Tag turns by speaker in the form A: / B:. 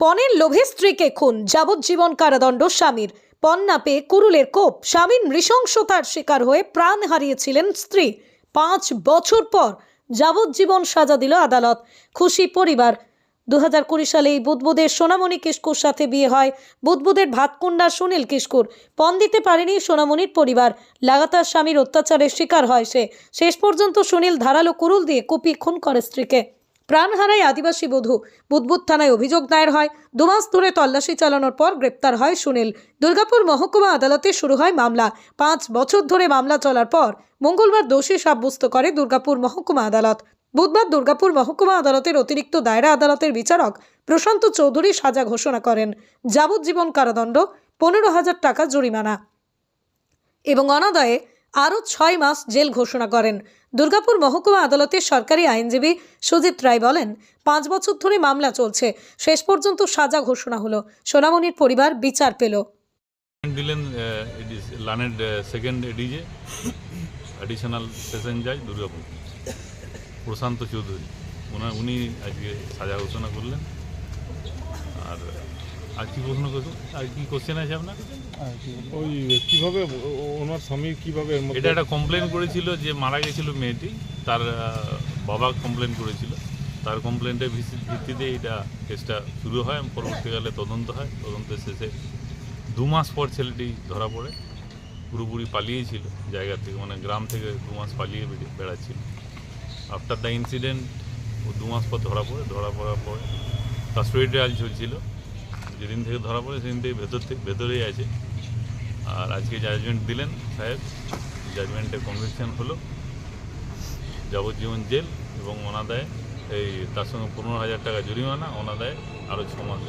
A: পণের লোভে স্ত্রীকে খুন, যাবজ্জীবন কারাদণ্ড স্বামীর। পণ না পেয়ে কুরুলের কোপ, স্বামীর নৃশংসতার শিকার হয়ে প্রাণ হারিয়েছিলেন স্ত্রী। পাঁচ বছর পর যাবজ্জীবন সাজা দিল আদালত। খুশি পরিবার। দু হাজার কুড়ি সালে এই বুদবুদের সোনামণি কিস্কুর সাথে বিয়ে হয়। বুদবুদের ভাতকুন্ডার সুনীল কিস্কুর পণ দিতে পারেনি সোনামণির পরিবার। লাগাতার স্বামীর অত্যাচারের শিকার হয় সে। শেষ পর্যন্ত সুনীল ধারালো কুরুল দিয়ে কুপি খুন করে স্ত্রীকে। প্রাণ হারায় আদিবাসী বধূ বুদবুদ থানায় অভিযোগ দায়ের হয়। দুমাস ধরে তল্লাশি চালানোর পর গ্রেপ্তার হয় সুনীল। দুর্গাপুর মহকুমা আদালতে শুরু হয় মামলা। পাঁচ বছর ধরে মামলা চলার পর মঙ্গলবার দোষী সাব্যস্ত করে দুর্গাপুর মহকুমা আদালত। বুধবার দুর্গাপুর মহকুমা আদালতের অতিরিক্ত দায়রা আদালতের বিচারক প্রশান্ত চৌধুরী সাজা ঘোষণা করেন। যাবজ্জীবন কারাদণ্ড, পনেরো হাজার টাকা জরিমানা। এবং অনাদায়ে আরও ছয় মাস জেল ঘোষণা করেন। দুর্গাপুর মহকুমা আদালতের সরকারি আইনজীবী সুজিত রায় বলেন, পাঁচ বছর ধরে মামলা চলছে, শেষ পর্যন্ত সাজা ঘোষণা হলো। সোনামণির পরিবার বিচার পেল।
B: দিলেন লানেড সেকেন্ড এডিজে অ্যাডিশনাল সেশন জাজ দুর্গাপুর। প্রশান্ত চৌধুরী উনি আজকে সাজা ঘোষণা করলেন। আর আর কি প্রশ্ন করছেন আর কি কোশ্চেন আছে আপনার?
C: ওই কীভাবে ওনার স্বামী কীভাবে
B: এটা একটা কমপ্লেন করেছিল যে মারা গেছিল মেয়েটি তার বাবা কমপ্লেন করেছিল। তার কমপ্লেনটার ভিত্তিতে এটা কেসটা শুরু হয় পরবর্তীকালে তদন্ত হয়। তদন্তের শেষে দু মাস পর ছেলেটি ধরা পড়ে। পুরোপুরি পালিয়েছিল জায়গা থেকে মানে গ্রাম থেকে দু মাস পালিয়ে বেড়াচ্ছিল। আফটার দ্য ইনসিডেন্ট ও দু মাস পর ধরা পড়ে। ধরা পড়ার পরে কাস্টডি ট্রায়াল চলছিল। যেদিন থেকে ধরা পড়ে সেদিন থেকে ভেতর থেকে ভেতরেই আছে। আর আজকে জাজমেন্ট দিলেন সাহেব। জাজমেন্টে কনভিকশন হলো। যাবজ্জীবন জেল এবং অনাদায় এই তার সঙ্গে পনেরো হাজার টাকা জরিমানা, অনাদায় আরও ছ মাস